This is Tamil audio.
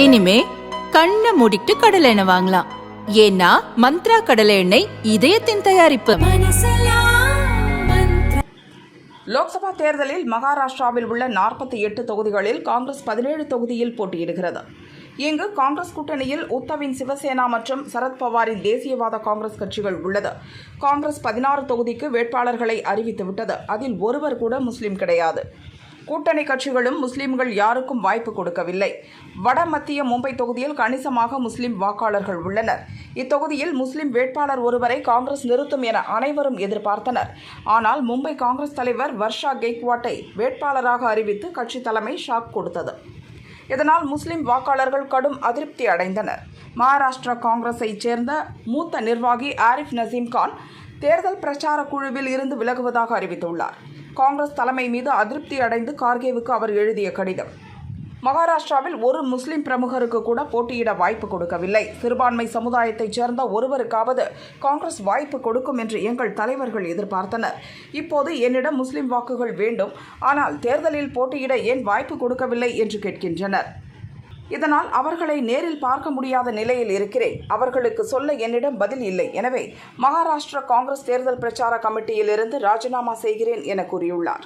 இனிமே கண்ணை மூடிட்டு கடலை எண்ணெய் வாங்கலாம். ஏன்னா மந்த்ரா கடலை எண்ணெய் இதயத்தின் தயாரிப்பு. லோக்சபா தேர்தலில் மகாராஷ்டிராவில் உள்ள நாற்பத்தி எட்டு தொகுதிகளில் காங்கிரஸ் பதினேழு தொகுதியில் போட்டியிடுகிறது. இங்கு காங்கிரஸ் கூட்டணியில் உத்தவின் சிவசேனா மற்றும் சரத்பவாரின் தேசியவாத காங்கிரஸ் கட்சிகள் உள்ளது. காங்கிரஸ் பதினாறு தொகுதிக்கு வேட்பாளர்களை அறிவித்துவிட்டது. அதில் ஒருவர் கூட முஸ்லிம் கிடையாது. கூட்டணி கட்சிகளும் முஸ்லிம்கள் யாருக்கும் வாய்ப்பு கொடுக்கவில்லை. வட மத்திய மும்பை தொகுதியில் கணிசமாக முஸ்லிம் வாக்காளர்கள் உள்ளனர். இத்தொகுதியில் முஸ்லிம் வேட்பாளர் ஒருவரை காங்கிரஸ் நிறுத்தும் என அனைவரும் எதிர்பார்த்தனர். ஆனால் மும்பை காங்கிரஸ் தலைவர் வர்ஷா கெய்க்வாட்டை வேட்பாளராக அறிவித்து கட்சி தலைமை ஷாக் கொடுத்தது. இதனால் முஸ்லிம் வாக்காளர்கள் கடும் அதிருப்தி அடைந்தனர். மகாராஷ்டிரா காங்கிரஸைச் சேர்ந்த மூத்த நிர்வாகி ஆரிஃப் நசீம்கான் தேர்தல் பிரச்சார குழுவில் இருந்து விலகுவதாக அறிவித்துள்ளார். காங்கிரஸ் தலைமை மீது அதிருப்தி அடைந்து கார்கேவுக்கு அவர் எழுதிய கடிதம். மகாராஷ்டிராவில் ஒரு முஸ்லிம் பிரமுகருக்கு கூட போட்டியிட வாய்ப்பு கொடுக்கவில்லை. சிறுபான்மை சமுதாயத்தைச் சேர்ந்த ஒருவருக்காவது காங்கிரஸ் வாய்ப்பு கொடுக்கும் என்று எங்கள் தலைவர்கள் எதிர்பார்த்தனர். இப்போது என்னிடம் முஸ்லிம் வாக்குகள் வேண்டும். ஆனால் தேர்தலில் போட்டியிட ஏன் வாய்ப்பு கொடுக்கவில்லை என்று கேட்கின்றனர். இதனால் அவர்களை நேரில் பார்க்க முடியாத நிலையில் இருக்கிறேன். அவர்களுக்கு சொல்ல என்னிடம் பதில் இல்லை. எனவே மகாராஷ்டிரா காங்கிரஸ் தேர்தல் பிரச்சார கமிட்டியிலிருந்து ராஜினாமா செய்கிறேன் என கூறியுள்ளார்.